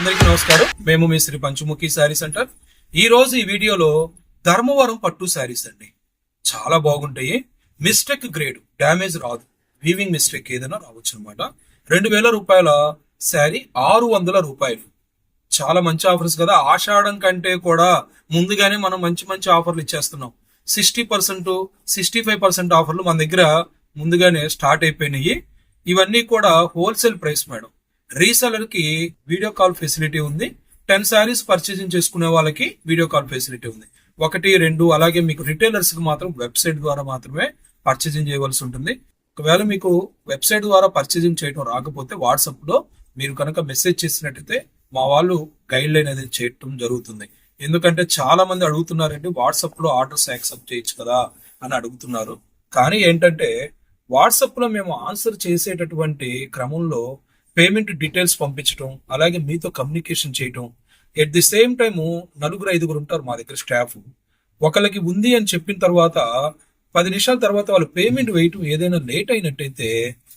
అందరికీ నమస్కారం. మేము మీ శ్రీ పంచముఖి శారీ సెంటర్ ఈ రోజు ఈ వీడియోలో ధర్మవరం పట్టు శారీస్ అండి. చాలా బాగుంటాయి. మిస్టేక్ గ్రేడ్ డ్యామేజ్ రాదు. వీవింగ్ మిస్టేక్ ఏదైనా రావచ్చు అనమాట రెండు వేల రూపాయల శారీ ఆరు వందల రూపాయలు. చాలా మంచి ఆఫర్స్ కదా. ఆషాఢం కంటే కూడా ముందుగానే మనం మంచి మంచి ఆఫర్లు ఇచ్చేస్తున్నాం. Sixty percent sixty five percent ఆఫర్లు మన దగ్గర ముందుగానే స్టార్ట్ అయిపోయినాయి. ఇవన్నీ కూడా హోల్సేల్ ప్రైస్ మేడం. రీసెలర్కి వీడియో కాల్ ఫెసిలిటీ ఉంది. టెన్ శారీస్ పర్చేసింగ్ చేసుకునే వాళ్ళకి వీడియో కాల్ ఫెసిలిటీ ఉంది. ఒకటి రెండు అలాగే మీకు రిటైలర్స్కి మాత్రం వెబ్సైట్ ద్వారా మాత్రమే పర్చేసింగ్ చేయవలసి ఉంటుంది. ఒకవేళ మీకు వెబ్సైట్ ద్వారా పర్చేసింగ్ చేయడం రాకపోతే వాట్సాప్లో మీరు కనుక మెసేజ్ చేసినట్టయితే మా వాళ్ళు గైడ్ లైన్ అనేది చేయటం జరుగుతుంది. ఎందుకంటే చాలా మంది అడుగుతున్నారండి వాట్సాప్లో ఆర్డర్స్ యాక్సెప్ట్ చేయొచ్చు కదా? అని అడుగుతున్నారు. కానీ ఏంటంటే వాట్సాప్లో మేము ఆన్సర్ చేసేటటువంటి క్రమంలో పేమెంట్ డీటెయిల్స్ పంపించడం అలాగే మీతో కమ్యూనికేషన్ చేయటం. ఎట్ ది సేమ్ టైము నలుగురు ఐదుగురు ఉంటారు మా దగ్గర స్టాఫ్. ఒకళ్ళకి ఉంది అని చెప్పిన తర్వాత పది నిమిషాల తర్వాత వాళ్ళు పేమెంట్ వేయటం ఏదైనా లేట్ అయినట్టయితే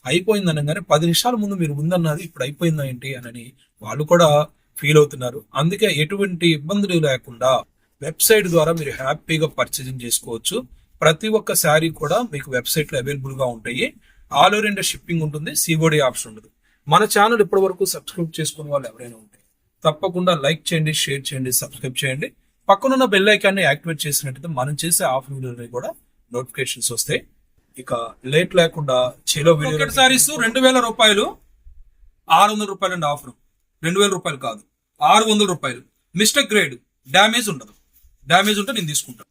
అయిపోయింది అనగానే పది నిమిషాల ముందు మీరు ఉందన్నది ఇప్పుడు అయిపోయిందా ఏంటి అని వాళ్ళు కూడా ఫీల్ అవుతున్నారు. అందుకే ఎటువంటి ఇబ్బందులు లేకుండా వెబ్సైట్ ద్వారా మీరు హ్యాపీగా పర్చేసింగ్ చేసుకోవచ్చు. ప్రతి ఒక్క శారీ కూడా మీకు వెబ్సైట్లో అవైలబుల్గా ఉంటాయి. ఆల్ ఓవర్ ఇండియా షిప్పింగ్ ఉంటుంది సిఓడి ఆప్షన్ ఉండదు మన ఛానల్ ఇప్పటి వరకు సబ్స్క్రైబ్ చేసుకున్న వాళ్ళు ఎవరైనా ఉంటే తప్పకుండా లైక్ చేయండి షేర్ చేయండి సబ్స్క్రైబ్ చేయండి. పక్కనున్న బెల్ ఐకాన్ని యాక్టివేట్ చేసినట్టయితే మనం చేసే ఆఫ్ వీడియోని కూడా నోటిఫికేషన్స్ వస్తాయి. ఇక లేట్ లేకుండా చేలో వీడియో సారీస్ రెండు వేల రూపాయలు ఆరు వందల రూపాయలు అండి ఆఫర్ రెండు వేల రూపాయలు కాదు ఆరు వందల రూపాయలు. మిస్టేక్ గ్రేడ్ డ్యామేజ్ ఉండదు. డ్యామేజ్ ఉంటే నేను తీసుకుంటాను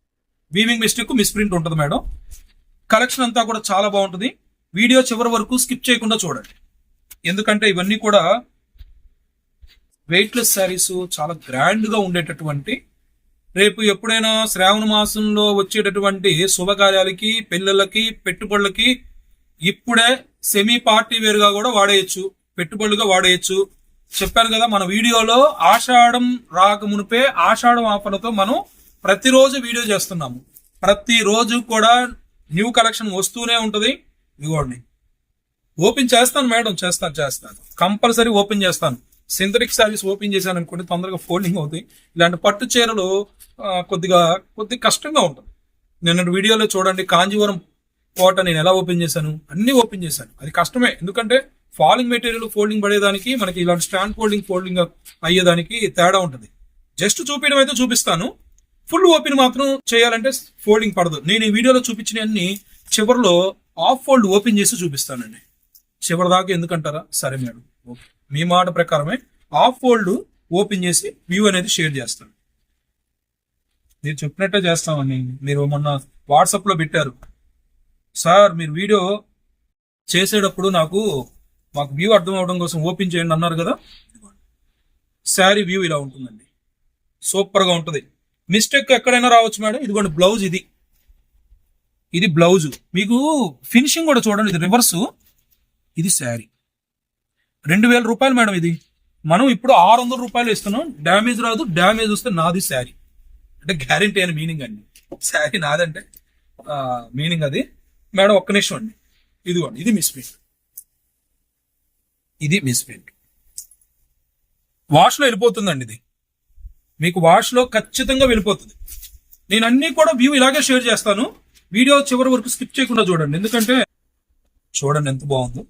వీవింగ్ మిస్టేక్ మిస్ప్రింట్ ఉంటుంది మేడం. కలెక్షన్ అంతా కూడా చాలా బాగుంటుంది. వీడియో చివరి వరకు స్కిప్ చేయకుండా చూడండి. ఎందుకంటే ఇవన్నీ కూడా వెయిట్లెస్ శారీస్ చాలా గ్రాండ్గా ఉండేటటువంటి రేపు ఎప్పుడైనా శ్రావణ మాసంలో వచ్చేటటువంటి శుభకార్యాలకి పెళ్ళిళ్ళకి పెట్టుబడులకి ఇప్పుడే సెమీ పార్టీ వేరుగా కూడా వాడేయచ్చు పెట్టుబడులుగా వాడేయచ్చు. చెప్పాను కదా మన వీడియోలో ఆషాఢం రాక మునిపే ఆషాఢం ఆఫర్లతో మనం ప్రతిరోజు వీడియో చేస్తున్నాము. ప్రతిరోజు కూడా న్యూ కలెక్షన్ వస్తూనే ఉంటుంది. ఇదిగోండి. ఓపెన్ చేస్తాను మేడం చేస్తాను చేస్తాను. కంపల్సరీ ఓపెన్ చేస్తాను. సింథటిక్ సారీస్ ఓపెన్ చేశాను అనుకుంటే తొందరగా ఫోల్డింగ్ అవుతాయి ఇలాంటి పట్టు చీరలు కొద్దిగా కొద్దిగా కష్టంగా ఉంటుంది. నేను వీడియోలో చూడండి కాంజీవరం కోట నేను ఎలా ఓపెన్ చేశాను? అన్ని ఓపెన్ చేశాను. అది కష్టమే. ఎందుకంటే ఫాలింగ్ మెటీరియల్ ఫోల్డింగ్ పడేదానికి మనకి ఇలాంటి స్టాండ్ ఫోల్డింగ్ ఫోల్డింగ్ అయ్యేదానికి తేడా ఉంటుంది. జస్ట్ చూపించడం అయితే చూపిస్తాను. ఫుల్ ఓపెన్ మాత్రం చేయాలంటే ఫోల్డింగ్ పడదు. నేను ఈ వీడియోలో చూపించినవన్నీ చివరిలో ఆఫ్ ఫోల్డ్ ఓపెన్ చేసి చూపిస్తానండి. చివరి దాకా ఎందుకంటారా? సరే మేడం. ఓకే. మీ మాట ప్రకారమే ఆఫ్ ఫోల్డ్ ఓపెన్ చేసి వ్యూ అనేది షేర్ చేస్తాను. మీరు చెప్పినట్టే చేస్తామండి. మీరు మొన్న వాట్సాప్లో పెట్టారు. సార్ మీరు వీడియో చేసేటప్పుడు నాకు మాకు వ్యూ అర్థం అవడం కోసం ఓపెన్ చేయండి అన్నారు కదా? శారీ వ్యూ ఇలా ఉంటుందండి. సూపర్గా ఉంటుంది. మిస్టేక్ ఎక్కడైనా రావచ్చు మేడం. ఇదిగోండి బ్లౌజ్ ఇది. ఇది బ్లౌజ్. మీకు ఫినిషింగ్ కూడా చూడండి ఇది రివర్సు ఇది శారీ. రెండు వేల రూపాయలు మేడం ఇది. మనం ఇప్పుడు ఆరు వందల రూపాయలు ఇస్తున్నాం. డ్యామేజ్ రాదు. డ్యామేజ్ వస్తే నాది శారీ. అంటే గ్యారంటీ అయిన మీనింగ్ అండి. శారీ నాదంటే మీనింగ్ అది. మేడం ఒక్క నిమిషం అండి. ఇదిగోండి. ఇది మిస్ ప్రింట్. ఇది మిస్ ప్రింట్. వాష్లో వెళ్ళిపోతుందండి ఇది. మీకు వాష్లో ఖచ్చితంగా వెళ్ళిపోతుంది. నేను అన్ని కూడా వ్యూ ఇలాగే షేర్ చేస్తాను. వీడియో చివరి వరకు స్కిప్ చేయకుండా చూడండి. ఎందుకంటే చూడండి ఎంత బాగుందో.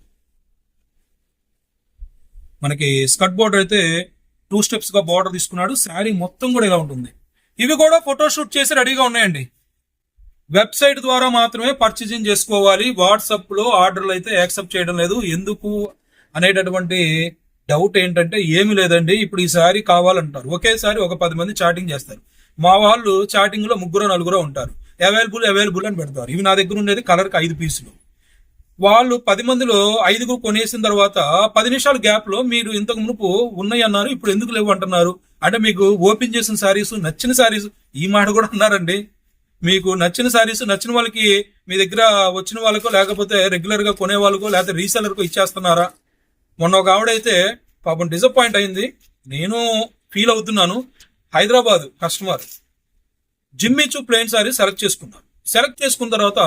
మనకి స్కర్ట్ బోర్డర్ అయితే టూ స్టెప్స్గా బార్డర్ తీసుకున్నాడు. శారీ మొత్తం కూడా ఇలా ఉంటుంది. ఇవి కూడా ఫోటోషూట్ చేసి రెడీగా ఉన్నాయండి. వెబ్సైట్ ద్వారా మాత్రమే పర్చేజింగ్ చేసుకోవాలి. వాట్సాప్లో ఆర్డర్లు అయితే యాక్సెప్ట్ చేయడం లేదు. ఎందుకు అనేటటువంటి డౌట్ ఏంటంటే ఏమీ లేదండి. ఇప్పుడు ఈ శారీ కావాలంటారు. ఒకేసారి ఒక పది మంది చాటింగ్ చేస్తారు. మా వాళ్ళు చాటింగ్లో ముగ్గురు నలుగురు ఉంటారు. అవైలబుల్ అవైలబుల్ అని పెడతారు. ఇవి నా దగ్గర ఉండేది కలర్కి ఐదు పీసులు వాళ్ళు పది మందిలో ఐదుగురు కొనేసిన తర్వాత పది నిమిషాల గ్యాప్లో మీరు ఇంతకు మునుపు ఉన్నాయి అన్నారు ఇప్పుడు ఎందుకు లేవు అంటున్నారు? అంటే మీకు ఓపెన్ చేసిన శారీస్ నచ్చిన శారీస్ ఈ మాట కూడా అన్నారండి. మీకు నచ్చిన శారీస్ నచ్చిన వాళ్ళకి మీ దగ్గర వచ్చిన వాళ్ళకో లేకపోతే రెగ్యులర్గా కొనే వాళ్ళకో లేకపోతే రీసెలర్కో ఇచ్చేస్తున్నారా? మొన్న ఒక ఆవిడైతే పాపం డిసప్పాయింట్ అయింది. నేను ఫీల్ అవుతున్నాను. హైదరాబాద్ కస్టమర్ జిమ్మిచు ప్లేన్ సారీ సెలెక్ట్ చేసుకున్నాను సెలెక్ట్ చేసుకున్న తర్వాత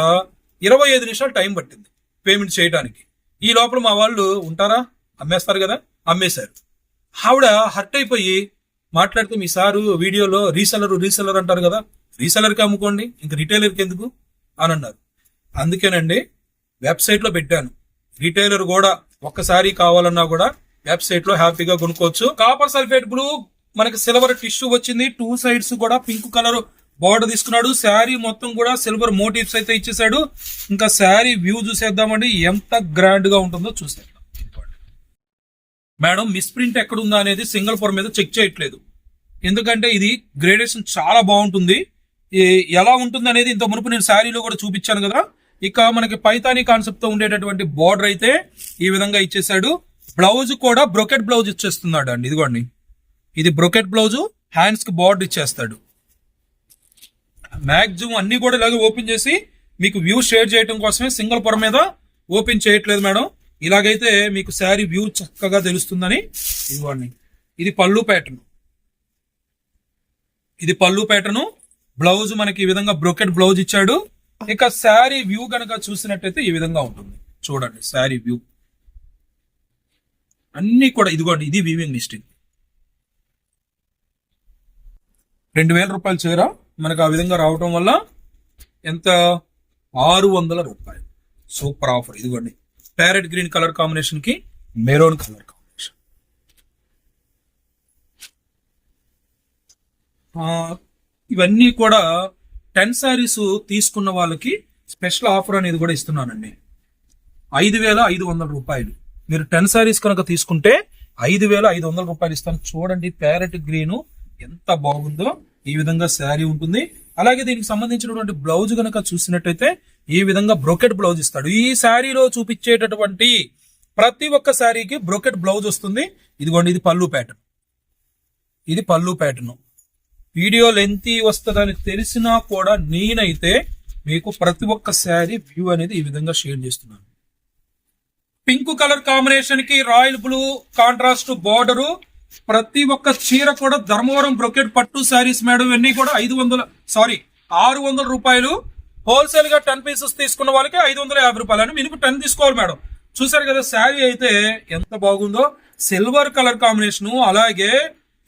ఇరవై ఐదు నిమిషాలు టైం పట్టింది. పేమెంట్ చేయడానికి ఈ లోపల మా వాళ్ళు ఉంటారా? అమ్మేస్తారు కదా? అమ్మేశారు. ఆవిడ హర్ట్ అయిపోయి మాట్లాడితే మీ సారు వీడియోలో రీసెలర్ రీసెలర్ అంటారు కదా? రీసెలర్కి అమ్ముకోండి ఇంకా రిటైలర్కి ఎందుకు? అని అన్నారు. అందుకేనండి వెబ్సైట్లో పెట్టాను. రిటైలర్ కూడా ఒక్కసారి కావాలన్నా కూడా వెబ్సైట్లో హ్యాపీగా కొనుక్కోవచ్చు. కాపర్ సల్ఫేట్ బ్లూ మనకి సిల్వర్ టిష్యూ వచ్చింది. టూ సైడ్స్ కూడా పింక్ కలర్ బోర్డర్ తీసుకున్నాడు. శారీ మొత్తం కూడా సిల్వర్ మోటివ్స్ అయితే ఇచ్చేసాడు ఇంకా శారీ వ్యూ చూసేద్దామండి. ఎంత గ్రాండ్గా ఉంటుందో చూసేద్దాం. మేడం మిస్ప్రింట్ ఎక్కడుందా అనేది సింగిల్ ఫోర్ మీద చెక్ చేయట్లేదు. ఎందుకంటే ఇది గ్రేడేషన్ చాలా బాగుంటుంది. ఎలా ఉంటుంది అనేది ఇంత మునుపు నేను శారీలో కూడా చూపించాను కదా. ఇక మనకి పైతానీ కాన్సెప్ట్తో ఉండేటటువంటి బార్డర్ అయితే ఈ విధంగా ఇచ్చేసాడు బ్లౌజ్ కూడా బ్రొకెట్ బ్లౌజ్ ఇచ్చేస్తున్నాడు అండి. ఇదిగోండి. ఇది బ్రొకెట్ బ్లౌజ్ హ్యాండ్స్కి బార్డర్ ఇచ్చేస్తాడు. మ్యాక్సిమం అన్ని కూడా ఇలాగే ఓపెన్ చేసి మీకు వ్యూ షేర్ చేయడం కోసమే సింగిల్ పొర మీద ఓపెన్ చేయట్లేదు మేడం. ఇలాగైతే మీకు శారీ వ్యూ చక్కగా తెలుస్తుందని ఇవ్వండి ఇది పళ్ళు ప్యాటర్న్ ఇది పళ్ళు ప్యాటర్న్ బ్లౌజ్ మనకి ఈ విధంగా బ్రోకెట్ బ్లౌజ్ ఇచ్చాడు. ఇక శారీ వ్యూ కనుక చూసినట్టయితే ఈ విధంగా ఉంటుంది. చూడండి శారీ వ్యూ అన్ని కూడా ఇదిగోండి ఇది వీవింగ్ మిస్టేక్ రెండు వేల రూపాయలు చీర మనకు ఆ విధంగా రావటం వల్ల ఎంత? ఆరు వందల రూపాయలు. సూపర్ ఆఫర్ ఇదిగోండి. ప్యారెట్ గ్రీన్ కలర్ కాంబినేషన్కి మెరూన్ కలర్ కాంబినేషన్ ఇవన్నీ కూడా టెన్ శారీస్ తీసుకున్న వాళ్ళకి స్పెషల్ ఆఫర్ అనేది కూడా ఇస్తున్నానండి. ఐదు వేల ఐదు వందల రూపాయలు. మీరు టెన్ శారీస్ కనుక తీసుకుంటే ఐదు వేల ఐదు వందల రూపాయలు ఇస్తాను. చూడండి ప్యారెట్ గ్రీన్ ఎంత బాగుందో ఈ విధంగా శారీ ఉంటుంది. అలాగే దీనికి సంబంధించినటువంటి బ్లౌజ్ కనుక చూసినట్టయితే ఈ విధంగా బ్రోకెట్ బ్లౌజ్ ఇస్తాడు. ఈ శారీలో చూపించేటటువంటి ప్రతి ఒక్క శారీకి బ్రోకెట్ బ్లౌజ్ వస్తుంది. ఇదిగోండి ఇది పళ్ళు ప్యాటర్న్. ఇది పళ్ళు ప్యాటర్న్. వీడియో లెంత్ వస్తుందని తెలిసినా కూడా నేనైతే మీకు ప్రతి ఒక్క శారీ వ్యూ అనేది ఈ విధంగా షేర్ చేస్తున్నాను. పింక్ కలర్ కాంబినేషన్కి రాయల్ బ్లూ కాంట్రాస్ట్ బార్డరు ప్రతి ఒక్క చీర కూడా ధర్మవరం బ్రొకెట్ పట్టు శారీస్ మేడం ఇవన్నీ కూడా ఐదు వందల సారీ ఆరు వందల రూపాయలు హోల్సేల్గా టెన్ పీసెస్ తీసుకున్న వాళ్ళకి ఐదు వందల యాభై రూపాయలు. అని మీకు టెన్ తీసుకోవాలి మేడం. చూసారు కదా శారీ అయితే ఎంత బాగుందో. సిల్వర్ కలర్ కాంబినేషన్ అలాగే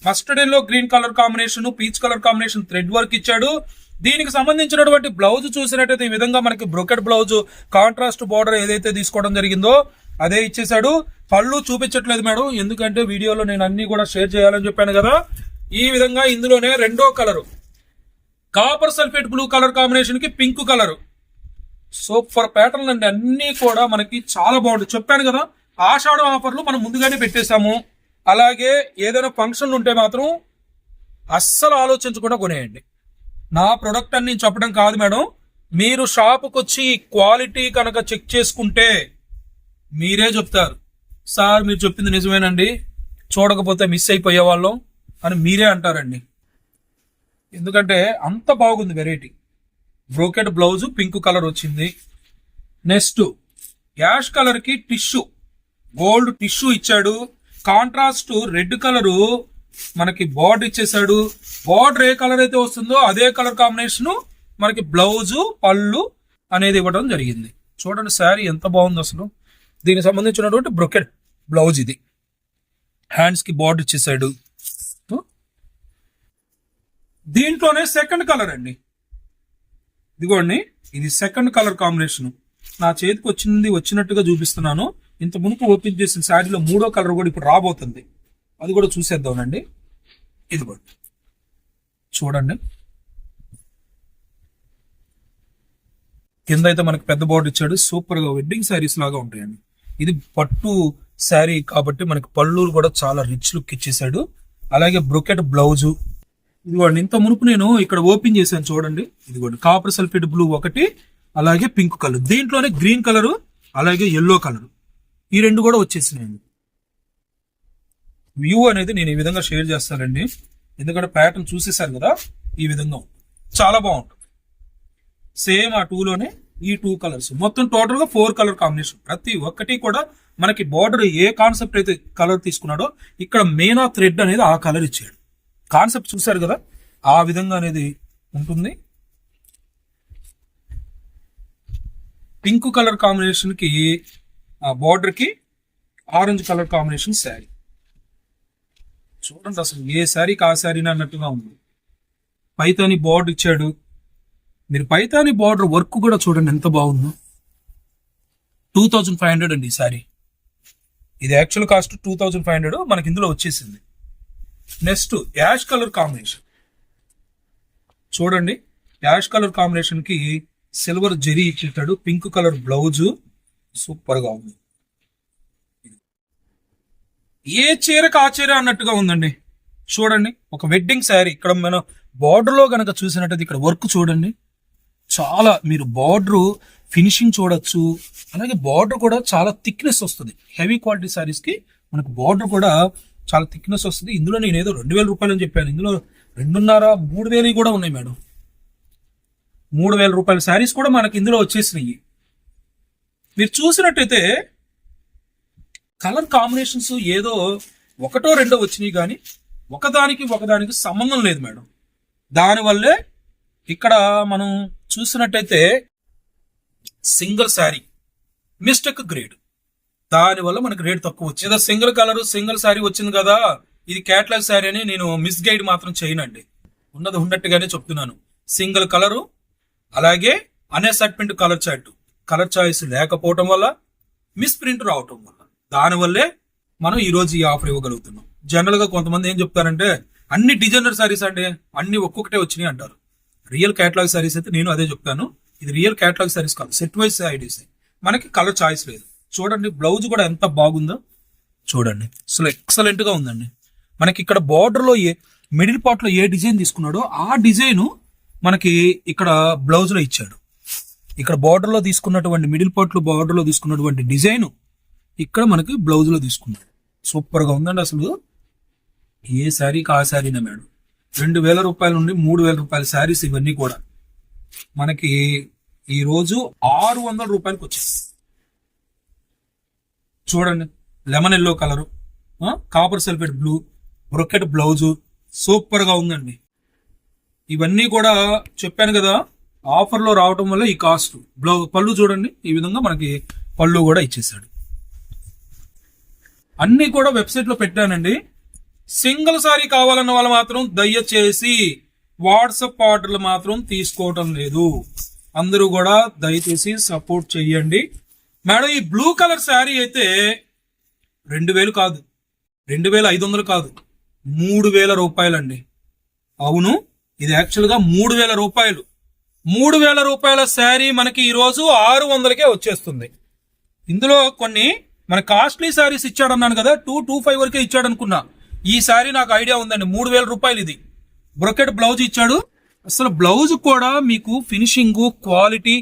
mustard yellow green colour combination peach colour combination thread work ఇచ్చాడు. దీనికి సంబంధించినటువంటి బ్లౌజ్ చూసినట్టయితే ఈ విధంగా మనకి బ్రొకెట్ బ్లౌజ్ కాంట్రాస్ట్ బార్డర్ ఏదైతే తీసుకోవడం జరిగిందో అదే ఇచ్చేసాడు పళ్ళు చూపించట్లేదు మేడం. ఎందుకంటే వీడియోలో నేను అన్ని కూడా షేర్ చేయాలని చెప్పాను కదా. ఈ విధంగా ఇందులోనే రెండో colour. Copper sulphate blue colour కాంబినేషన్కి పింక్ కలర్. సూపర్ ప్యాటర్న్ అండి. అన్నీ కూడా మనకి చాలా బాగుంటుంది చెప్పాను కదా ఆషాఢం ఆఫర్లు మనం ముందుగానే పెట్టేశాము. అలాగే ఏదైనా ఫంక్షన్లు ఉంటే మాత్రం అస్సలు ఆలోచించకుండా కొనేయండి. నా ప్రొడక్ట్ అని నేను చెప్పడం కాదు మేడం. మీరు షాపుకి వచ్చి క్వాలిటీ కనుక చెక్ చేసుకుంటే మీరే చెప్తారు. సార్ మీరు చెప్పింది నిజమేనండి. చూడకపోతే మిస్ అయిపోయే వాళ్ళం అని మీరే అంటారండి. ఎందుకంటే అంత బాగుంది variety brocade blouse pink colour వచ్చింది. నెక్స్ట్ యాష్ కలర్కి టిష్యూ. గోల్డ్ టిష్యూ ఇచ్చాడు. కాంట్రాస్ట్ రెడ్ కలరు మనకి బార్డర్ ఇచ్చేసాడు బార్డర్ ఏ కలర్ అయితే వస్తుందో అదే కలర్ కాంబినేషన్ మనకి బ్లౌజు పళ్ళు అనేది ఇవ్వడం జరిగింది. చూడండి శారీ ఎంత బాగుంది అసలు. దీనికి సంబంధించినటువంటి బ్రొకెట్ బ్లౌజ్ ఇది. హ్యాండ్స్కి బార్డర్ ఇచ్చేసాడు దీంట్లోనే సెకండ్ కలర్ అండి. ఇదిగోండి ఇది సెకండ్ కలర్ కాంబినేషన్ నా చేతికి వచ్చింది వచ్చినట్టుగా చూపిస్తున్నాను. ఇంత మునుపు ఓపెన్ చేసిన శారీలో మూడో కలర్ కూడా ఇప్పుడు రాబోతుంది. అది కూడా చూసేద్దామండి. ఇదిగోండి. చూడండి. కింద అయితే మనకి పెద్ద బోర్డు ఇచ్చాడు. సూపర్గా వెడ్డింగ్ శారీస్ లాగా ఉంటాయండి. ఇది పట్టు శారీ కాబట్టి మనకి పళ్ళు కూడా చాలా రిచ్ లుక్ ఇచ్చేసాడు అలాగే బ్రొకెట్ బ్లౌజు. ఇదిగోండి ఇంత మునుపు నేను ఇక్కడ ఓపెన్ చేశాను చూడండి. ఇదిగోండి కాపర్ సల్ఫేట్ బ్లూ ఒకటి అలాగే పింక్ కలర్. దీంట్లోనే గ్రీన్ కలర్ అలాగే ఎల్లో కలర్. ఈ రెండు కూడా వచ్చేసినాయండి. వ్యూ అనేది నేను ఈ విధంగా షేర్ చేస్తానండి. ఎందుకంటే ప్యాటర్న్ చూసేసాను కదా ఈ విధంగా చాలా బాగుంటుంది. సేమ్ ఆ టూలోనే ఈ టూ కలర్స్ మొత్తం టోటల్గా ఫోర్ కలర్ కాంబినేషన్ ప్రతి ఒక్కటి కూడా మనకి బార్డర్ ఏ కాన్సెప్ట్ అయితే కలర్ తీసుకున్నాడో ఇక్కడ మెయిన్ ఆ థ్రెడ్ అనేది ఆ కలర్ ఇచ్చాడు. కాన్సెప్ట్ చూసారు కదా? ఆ విధంగా అనేది ఉంటుంది. పింక్ కలర్ కాంబినేషన్కి ఆ బార్డర్కి ఆరెంజ్ కలర్ కాంబినేషన్ శారీ చూడండి అసలు ఏ శారీకి ఆ శారీని అన్నట్టుగా ఉంది. పైతాని బార్డర్ ఇచ్చాడు. మీరు పైతాని బార్డర్ వర్క్ కూడా చూడండి ఎంత బాగుందో. టూ థౌజండ్ ఫైవ్ హండ్రెడ్ అండి ఈ ఇది actual cost two thousand five hundred మనకి ఇందులో వచ్చేసింది. Next ash colour combination. చూడండి యాష్ కలర్ కాంబినేషన్కి సిల్వర్ జెరీ ఇచ్చేటాడు పింక్ కలర్ బ్లౌజ్. సూపర్గా ఉంది. ఏ చీరకు ఆ చీర అన్నట్టుగా ఉందండి. చూడండి ఒక వెడ్డింగ్ శారీ ఇక్కడ మనం బార్డర్లో కనుక చూసినట్టయితే ఇక్కడ వర్క్ చూడండి. చాలా మీరు బార్డర్ ఫినిషింగ్ చూడొచ్చు. అలాగే బార్డర్ కూడా చాలా థిక్నెస్ వస్తుంది. హెవీ క్వాలిటీ శారీస్కి మనకు బార్డర్ కూడా చాలా థిక్నెస్ వస్తుంది. ఇందులో నేను ఏదో రెండు వేల రూపాయలు అని చెప్పాను. ఇందులో రెండున్నర మూడు వేలు కూడా ఉన్నాయి మేడం. మూడు వేల రూపాయల శారీస్ కూడా మనకి ఇందులో వచ్చేసినాయి. మీరు చూసినట్టయితే కలర్ కాంబినేషన్స్ ఏదో ఒకటో రెండో వచ్చినాయి కానీ ఒకదానికి ఒకదానికి సంబంధం లేదు మేడం. దానివల్లే ఇక్కడ మనం చూసినట్టయితే సింగిల్ శారీ మిస్టేక్ గ్రేడ్. దానివల్ల మనకు రేట్ తక్కువ వచ్చింది ఏదో సింగిల్ కలర్ సింగిల్ శారీ వచ్చింది కదా ఇది క్యాట్లాగ్ శారీ అని నేను మిస్ గైడ్ మాత్రం చేయనండి. ఉన్నది ఉన్నట్టుగానే చెప్తున్నాను. సింగిల్ కలరు అలాగే అన్అసైట్మెంట్ కలర్ చాట్ కలర్ చాయిస్ లేకపోవటం వల్ల మిస్ ప్రింట్ రావటం వల్ల దానివల్లే మనం ఈరోజు ఈ ఆఫర్ ఇవ్వగలుగుతున్నాం. జనరల్గా కొంతమంది ఏం చెప్తారంటే అన్ని డిజైనర్ శారీస్ అంటే అన్ని ఒక్కొక్కటే వచ్చినాయి అంటారు. రియల్ కేటలాగ్ సారీస్ అయితే నేను అదే చెప్తాను. ఇది రియల్ కేటలాగ్ సారీస్ కాదు సెట్ వైజ్ ఐడీస్ మనకి కలర్ చాయిస్ లేదు. చూడండి బ్లౌజ్ కూడా ఎంత బాగుందో. చూడండి అసలు ఎక్సలెంట్గా ఉందండి. మనకి ఇక్కడ బార్డర్లో ఏ మిడిల్ పార్ట్లో ఏ డిజైన్ తీసుకున్నాడో ఆ డిజైన్ మనకి ఇక్కడ బ్లౌజ్లో ఇచ్చాడు. ఇక్కడ బార్డర్లో తీసుకున్నటువంటి మిడిల్ పార్ట్లో బార్డర్లో తీసుకున్నటువంటి డిజైన్ ఇక్కడ మనకి బ్లౌజ్లో తీసుకున్నాడు. సూపర్గా ఉందండి అసలు. ఏ శారీకి ఆ శారీనే మేడం. రెండు వేల రూపాయల నుండి మూడు వేల రూపాయల శారీస్ ఇవన్నీ కూడా. మనకి ఈరోజు ఆరు వందల రూపాయలకి వచ్చేసి చూడండి lemon yellow colour copper sulphate blue brocade blouse సూపర్గా ఉందండి. ఇవన్నీ కూడా చెప్పాను కదా ఆఫర్లో రావటం వల్ల ఈ కాస్ట్. బ్లౌ పళ్ళు చూడండి ఈ విధంగా మనకి పళ్ళు కూడా ఇచ్చేసాడు అన్నీ కూడా వెబ్సైట్లో పెట్టానండి. సింగిల్ సారీ కావాలన్న వాళ్ళు మాత్రం దయచేసి వాట్సప్ ఆర్డర్లు మాత్రం తీసుకోవటం లేదు. అందరూ కూడా దయచేసి సపోర్ట్ చెయ్యండి. మేడం ఈ బ్లూ కలర్ శారీ అయితే రెండు వేలు కాదు. రెండు వేల ఐదు వందలు కాదు. మూడు వేల రూపాయలండి. అవును ఇది యాక్చువల్గా మూడు వేల రూపాయలు. మూడు వేల రూపాయల శారీ మనకి ఈరోజు ఆరు వందలకే వచ్చేస్తుంది. ఇందులో కొన్ని మన కాస్ట్లీ శారీస్ ఇచ్చాడన్నాను కదా టూ టూ ఫైవ్ వరకే ఇచ్చాడు ఈసారి ఈ శారీ నాకు ఐడియా ఉందండి. మూడు వేల రూపాయలు ఇది. బ్రొకెట్ బ్లౌజ్ ఇచ్చాడు. అసలు బ్లౌజ్ కూడా మీకు ఫినిషింగ్ క్వాలిటీ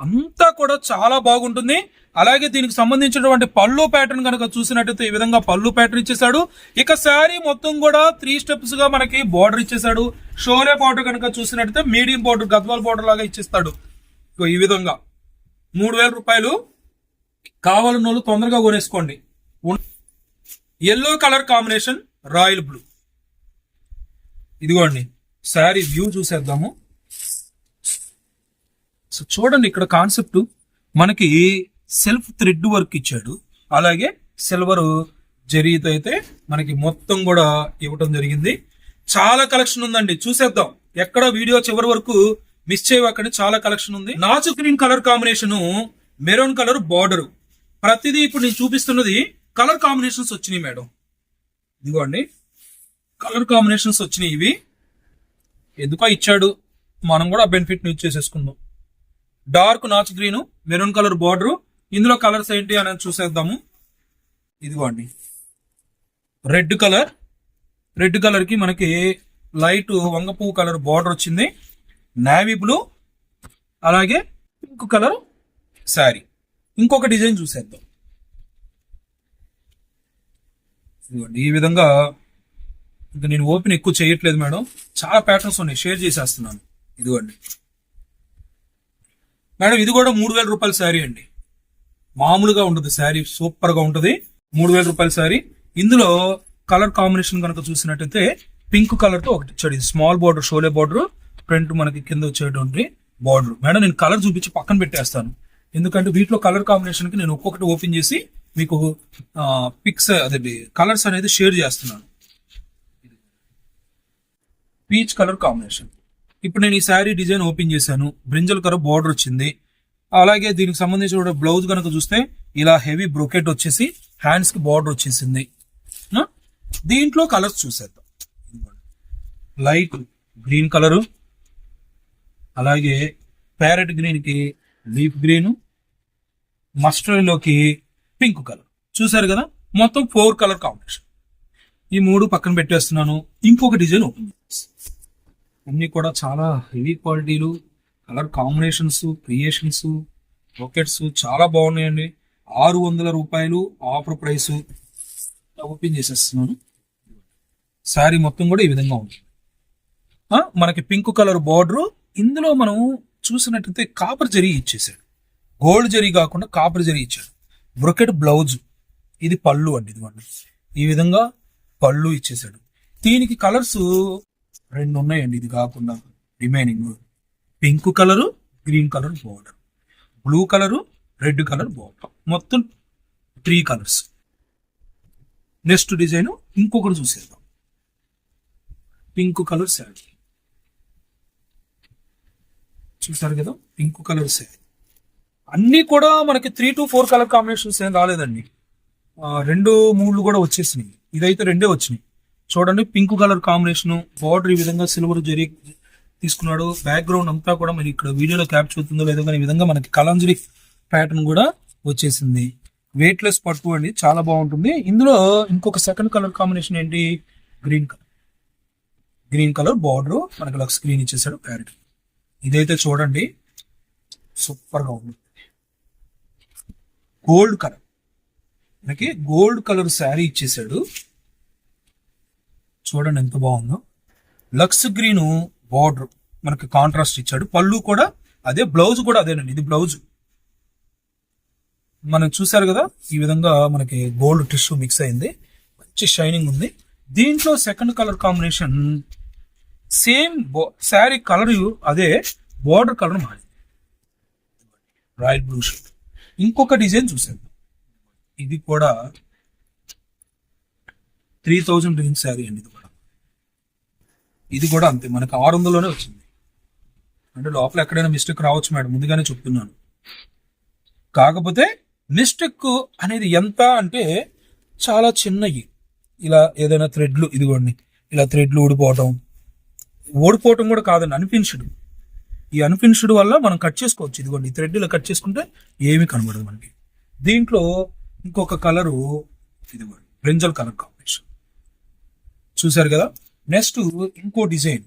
అంతా కూడా చాలా బాగుంటుంది. అలాగే దీనికి సంబంధించినటువంటి పళ్ళు ప్యాటర్న్ కనుక చూసినట్టయితే ఈ విధంగా పళ్ళు ప్యాటర్న్ ఇచ్చేసాడు ఇక శారీ మొత్తం కూడా త్రీ స్టెప్స్గా మనకి బార్డర్ ఇచ్చేసాడు షోలే బార్డర్ కనుక చూసినట్టయితే మీడియం బార్డర్ గద్వాల్ బార్డర్ లాగా ఇచ్చేస్తాడు. ఈ విధంగా. మూడు వేల రూపాయలు. కావాలన్న వాళ్ళు తొందరగా కొనేసుకోండి. Yellow colour combination royal blue. ఇదిగోండి శారీ వ్యూ చూసేద్దాము. సో చూడండి ఇక్కడ కాన్సెప్ట్. మనకి సెల్ఫ్ థ్రెడ్ వర్క్ ఇచ్చాడు. అలాగే సిల్వర్ జరీతో అయితే మనకి మొత్తం కూడా ఇవ్వటం జరిగింది. చాలా కలెక్షన్ ఉందండి చూసేద్దాం. ఎక్కడ వీడియో చివరి వరకు మిస్ చేయవకండి చాలా కలెక్షన్ ఉంది. నాచు green colour combination maroon colour border. ప్రతిదీ ఇప్పుడు నేను చూపిస్తున్నది కలర్ కాంబినేషన్స్ వచ్చినాయి మేడం. ఇదిగోండి. కలర్ కాంబినేషన్స్ వచ్చినాయి ఇవి. ఎందుకో ఇచ్చాడు. మనం కూడా బెనిఫిట్ యూజ్ చేసేసుకుందాం డార్క్ నాచ్ గ్రీన్ మెరూన్ కలర్ బార్డర్ ఇందులో కలర్స్ ఏంటి అనేది చూసేద్దాము. ఇదిగోండి. రెడ్ కలర్ రెడ్ కలర్కి మనకి లైట్ వంగపువ్వు కలర్ బార్డర్ వచ్చింది. నావీ బ్లూ అలాగే పింక్ కలర్ శారీ ఇంకొక డిజైన్ చూసేద్దాం. ఇదిగోండి ఈ విధంగా ఇంకా నేను ఓపెన్ ఎక్కువ చేయట్లేదు మేడం. చాలా ప్యాటర్న్స్ ఉన్నాయి షేర్ చేసేస్తున్నాను. ఇదిగోండి. మేడం ఇది కూడా మూడు వేల రూపాయల శారీ అండి. మామూలుగా ఉంటుంది శారీ సూపర్గా ఉంటుంది. మూడు వేల రూపాయల శారీ. ఇందులో కలర్ కాంబినేషన్ కనుక చూసినట్టయితే పింక్ కలర్తో ఒకటి ఇచ్చాడు. ఇది స్మాల్ బార్డర్ షోలే బార్డర్. ఫ్రంట్ మనకి కింద వచ్చేటువంటి బార్డర్. మేడం నేను కలర్ చూపించి పక్కన పెట్టేస్తాను. ఎందుకంటే వీటిలో కలర్ కాంబినేషన్కి నేను ఒక్కొక్కటి ఓపెన్ చేసి మీకు పిక్స్ అదే కలర్స్ అనేది షేర్ చేస్తున్నాను. పీచ్ కలర్ కాంబినేషన్ ఇప్పుడు నేను ఈ శారీ డిజైన్ ఓపెన్ చేశాను. బ్రింజల్ కలర్ బార్డర్ వచ్చింది. అలాగే దీనికి సంబంధించిన బ్లౌజ్ కనుక చూస్తే ఇలా హెవీ బ్రోకెట్ వచ్చేసి హ్యాండ్స్కి బార్డర్ వచ్చేసింది. దీంట్లో కలర్స్ చూసేద్దాం. లైట్ గ్రీన్ కలరు అలాగే ప్యారెట్ గ్రీన్కి లీఫ్ గ్రీన్ మస్టర్లోకి పింక్ కలర్. చూసారు కదా? మొత్తం ఫోర్ కలర్ కాంబినేషన్. ఈ మూడు పక్కన పెట్టేస్తున్నాను. ఇంకొక డిజైన్ ఓపెన్ అన్ని కూడా చాలా హెవీ క్వాలిటీలు కలర్ కాంబినేషన్స్ క్రియేషన్స్ రాకెట్స్ చాలా బాగున్నాయండి. ఆరు వందల రూపాయలు ఆఫర్ ప్రైస్. ఓపెన్ చేసేస్తున్నాను. శారీ మొత్తం కూడా ఈ విధంగా ఉంది. మనకి పింక్ కలర్ బార్డర్. ఇందులో మనం చూసినట్టయితే కాపర్ జరీ ఇచ్చేసాడు గోల్డ్ జరీ కాకుండా కాపర్ జరీ ఇచ్చాడు. Brocade blouse. ఇది పళ్ళు అండి ఇదిగోండి. ఈ విధంగా పళ్ళు ఇచ్చేసాడు దీనికి కలర్స్ రెండు ఉన్నాయండి ఇది కాకుండా remaining. Pink colour green colour border. Blue colour red colour border. మొత్తం త్రీ కలర్స్. నెక్స్ట్ డిజైన్ ఇంకొకటి చూసేద్దాం. Pink colour saree. చూసారు కదా? Pink colour saree. అన్నీ కూడా మనకి three to four colour combinations ఏం రాలేదండి. రెండు మూడు కూడా వచ్చేసినాయి. ఇదైతే రెండే వచ్చినాయి. చూడండి పింక్ కలర్ కాంబినేషన్ బార్డర్ ఈ విధంగా సిల్వర్ జరీ తీసుకున్నాడు. బ్యాక్గ్రౌండ్ అంతా కూడా మరి ఇక్కడ వీడియోలో క్యాప్చర్ అవుతుందో లేదో కానీ ఈ విధంగా మనకి కలంజరి ప్యాటర్న్ కూడా వచ్చేసింది. వెయిట్లెస్ పట్టు అండి చాలా బాగుంటుంది. ఇందులో ఇంకొక సెకండ్ కలర్ కాంబినేషన్ ఏంటి? Green colour green colour border మనకి లక్స్ గ్రీన్ ఇచ్చేసాడు ప్యారెట్ ఇదైతే చూడండి సూపర్గా ఉంది. Gold colour. మనకి గోల్డ్ కలర్ శారీ ఇచ్చేసాడు చూడండి ఎంత బాగుందో. లక్స్ గ్రీన్ బార్డర్ మనకి కాంట్రాస్ట్ ఇచ్చాడు. పళ్ళు కూడా అదే బ్లౌజ్ కూడా అదేనండి. ఇది బ్లౌజ్. మనం చూసారు కదా ఈ విధంగా మనకి గోల్డ్ టిష్యూ మిక్స్ అయింది. మంచి షైనింగ్ ఉంది. దీంట్లో second colour combination same saree colour అదే బార్డర్ కలర్ మారింది. Royal blue shirt. ఇంకొక డిజైన్ చూసాను ఇది కూడా త్రీ థౌజండ్ రేంజ్ శారీ అండి ఇది కూడా. ఇది కూడా అంతే మనకు ఆరు వందలోనే వచ్చింది. అంటే లోపల ఎక్కడైనా మిస్టేక్ రావచ్చు మేడం ముందుగానే చెప్తున్నాను. కాకపోతే మిస్టేక్ అనేది ఎంత అంటే చాలా చిన్నవి ఇలా ఏదైనా థ్రెడ్లు ఇదిగోండి ఇలా థ్రెడ్లు ఊడిపోవటం. ఓడిపోవటం కూడా కాదండి అనిపించడం ఈ అన్ఫినిష్డ్ వల్ల మనం కట్ చేసుకోవచ్చు. ఇదిగోండి థ్రెడ్ ఇలా కట్ చేసుకుంటే ఏమీ కనబడదు మనకి. దీంట్లో ఇంకొక కలరు ఇదిగోండి బ్రింజల్ కలర్ కాంబినేషన్. చూసారు కదా? నెక్స్ట్ ఇంకో డిజైన్.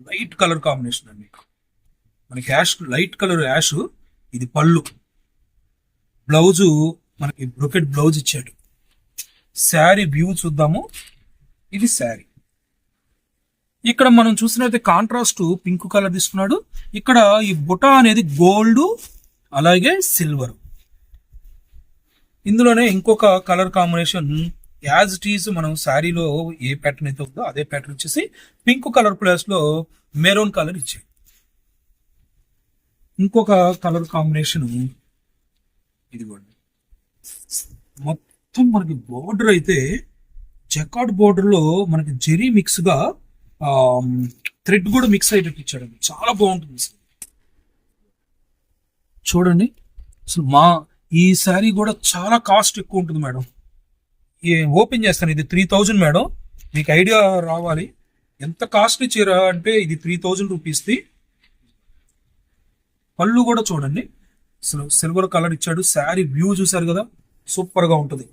లైట్ కలర్ కాంబినేషన్ అండి మనకి యాష్ లైట్ కలర్ యాష్ ఇది పళ్ళు. బ్లౌజు మనకి బ్రొకెట్ బ్లౌజ్ ఇచ్చాడు. శారీ వ్యూ చూద్దాము. ఇది శారీ. ఇక్కడ మనం చూసినట్లయితే కాంట్రాస్ట్ పింక్ కలర్ తీసుకున్నాడు. ఇక్కడ ఈ బుట అనేది గోల్డ్ అలాగే సిల్వర్ ఇందులోనే ఇంకొక colour combination as it is మనం శారీలో ఏ ప్యాటర్న్ అయితే ఉందో అదే ప్యాటర్న్ వచ్చేసి పింక్ కలర్ ప్లేస్లో మెరూన్ కలర్ ఇచ్చాయి. ఇంకొక కలర్ కాంబినేషన్ ఇదిగోండి. మొత్తం మనకి బోర్డర్ అయితే జకాట్ బోర్డర్లో మనకి జెరీ మిక్స్గా థ్రెడ్ కూడా మిక్స్ అయ్యేటట్టు ఇచ్చాడండి చాలా బాగుంటుంది అసలు. చూడండి. అసలు మా ఈ శారీ కూడా చాలా కాస్ట్ ఎక్కువ ఉంటుంది మేడం. ఓపెన్ చేస్తాను. ఇది త్రీ థౌజండ్ మేడం. మీకు ఐడియా రావాలి. ఎంత కాస్ట్లీ చీర అంటే ఇది త్రీ థౌజండ్ రూపీస్ది పళ్ళు కూడా చూడండి. అసలు సిల్వర్ కలర్ ఇచ్చాడు. శారీ వ్యూ చూసారు కదా. సూపర్గా ఉంటుంది.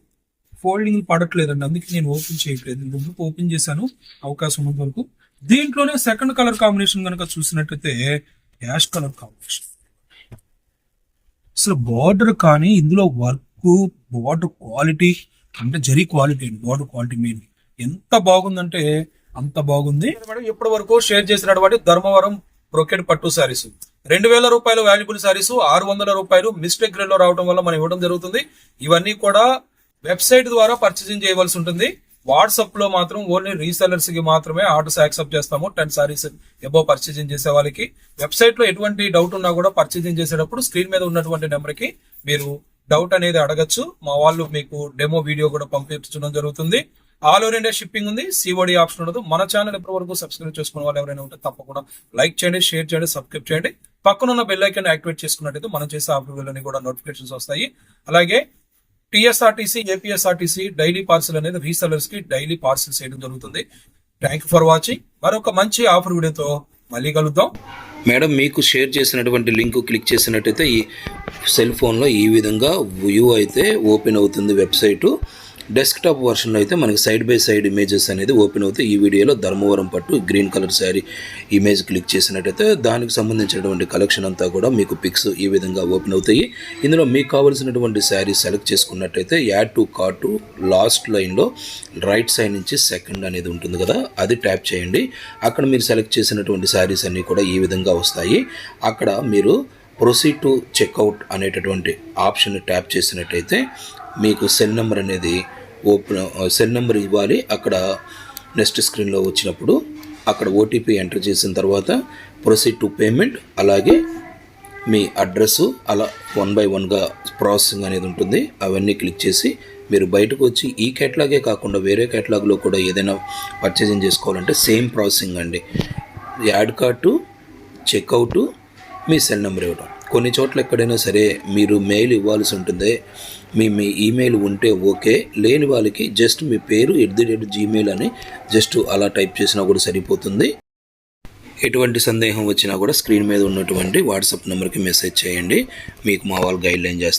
ఫోల్డింగ్ పడట్లేదండి. అందుకే నేను ఓపెన్ చేయట్లేదు. ముందు ఓపెన్ చేశాను. అవకాశం ఉన్నంత వరకు. దీంట్లోనే సెకండ్ కలర్ కాంబినేషన్ కనుక చూసినట్టయితే యాష్ కలర్ కాంబినేషన్. అసలు బార్డర్ కానీ ఇందులో వర్క్ బార్డర్ క్వాలిటీ అంటే జరీ క్వాలిటీ అండి. Border quality main. ఎంత బాగుందంటే అంత బాగుంది. మేడం ఇప్పటి వరకు షేర్ చేసినటువంటి ధర్మవరం బ్రొకెట్ పట్టు శారీస్. రెండు వేల రూపాయలు వాల్యుబుల్ శారీస్ ఆరు వందల రూపాయలు మిస్టేక్ గ్రేడ్లో రావడం వల్ల మనం ఇవ్వడం జరుగుతుంది. ఇవన్నీ కూడా వెబ్సైట్ ద్వారా పర్చేసింగ్ చేయవలసి ఉంటుంది. వాట్సాప్లో మాత్రం ఓన్లీ రీసెలర్స్కి మాత్రమే ఆర్డర్స్ యాక్సెప్ట్ చేస్తాము. టెన్ సారీస్ ఎబో పర్చేసింగ్ చేసే వాళ్ళకి. వెబ్సైట్లో ఎటువంటి డౌట్ ఉన్నా కూడా పర్చేసింగ్ చేసేటప్పుడు స్క్రీన్ మీద ఉన్నటువంటి నెంబర్కి మీరు డౌట్ అనేది అడగచ్చు. మా వాళ్ళు మీకు డెమో వీడియో కూడా పంపించడం జరుగుతుంది. ఆల్ ఓవర్ ఇండియా షిప్పింగ్ ఉంది. సిఓడి ఆప్షన్ ఉండదు. మన ఛానల్ ఇప్పటి వరకు సబ్స్క్రైబ్ చేసుకున్న వాళ్ళు ఎవరైనా ఉంటే తప్పకుండా లైక్ చేయండి షేర్ చేయండి సబ్స్క్రైబ్ చేయండి. పక్కన ఉన్న బెల్ యాక్టివేట్ చేసుకున్నట్టయితే మనం చేసే ఆఫర్ వీళ్ళని కూడా నోటిఫికేషన్స్ వస్తాయి. అలాగే టిఎస్ఆర్టీసీ ఏపీఎస్ఆర్టీసీ డైలీ పార్సల్ అనేది రీసెలర్స్కి డైలీ పార్సిల్ చేయడం జరుగుతుంది. Thank for watching. మరొక మంచి ఆఫర్ వీడియోతో మళ్ళీ కలుద్దాం. మేడం మీకు షేర్ చేసినటువంటి లింక్ క్లిక్ చేసినట్టయితే ఈ సెల్ ఫోన్లో ఈ విధంగా వ్యూ అయితే ఓపెన్ అవుతుంది వెబ్సైటు. డెస్క్టాప్ వర్షన్లో అయితే మనకి సైడ్ బై సైడ్ ఇమేజెస్ అనేది ఓపెన్ అవుతాయి. ఈ వీడియోలో ధర్మవరం పట్టు green colour saree image click చేసినట్టయితే దానికి సంబంధించినటువంటి కలెక్షన్ అంతా కూడా మీకు పిక్స్ ఈ విధంగా ఓపెన్ అవుతాయి. ఇందులో మీకు కావాల్సినటువంటి శారీ సెలెక్ట్ చేసుకున్నట్టయితే యాడ్ టు కార్టు లాస్ట్ లైన్లో రైట్ సైడ్ నుంచి సెకండ్ అనేది ఉంటుంది కదా అది ట్యాప్ చేయండి. అక్కడ మీరు సెలెక్ట్ చేసినటువంటి శారీస్ అన్నీ కూడా ఈ విధంగా వస్తాయి. అక్కడ మీరు ప్రొసీడ్ టు చెక్అవుట్ అనేటటువంటి ఆప్షన్ ట్యాప్ చేసినట్టయితే మీకు సెల్ నెంబర్ అనేది ఓపెన్ సెల్ నెంబర్ ఇవ్వాలి. అక్కడ నెక్స్ట్ స్క్రీన్లో వచ్చినప్పుడు అక్కడ ఓటీపీ ఎంటర్ చేసిన తర్వాత ప్రొసీడ్ టు పేమెంట్ అలాగే మీ అడ్రస్ అలా వన్ బై వన్గా ప్రాసెసింగ్ అనేది ఉంటుంది. అవన్నీ క్లిక్ చేసి మీరు బయటకు వచ్చి ఈ కేటలాగే కాకుండా వేరే కేటలాగ్లో కూడా ఏదైనా పర్చేజింగ్ చేసుకోవాలంటే సేమ్ ప్రాసెసింగ్ అండి. యాడ్ కార్టు చెక్అవుట్ మీ సెల్ నెంబర్ ఇవ్వడం కొన్ని చోట్ల ఎక్కడైనా సరే మీరు మెయిల్ ఇవ్వాల్సి ఉంటుంది మీ మీ ఈమెయిల్ ఉంటే ఓకే లేని వాళ్ళకి జస్ట్ మీ పేరు ఎట్ ది రేట్ జీమెయిల్ అని జస్ట్ అలా టైప్ చేసినా కూడా సరిపోతుంది. ఎటువంటి సందేహం వచ్చినా కూడా స్క్రీన్ మీద ఉన్నటువంటి వాట్సాప్ నెంబర్కి మెసేజ్ చేయండి మీకు మా వాళ్ళు గైడ్ లైన్ చేస్తారు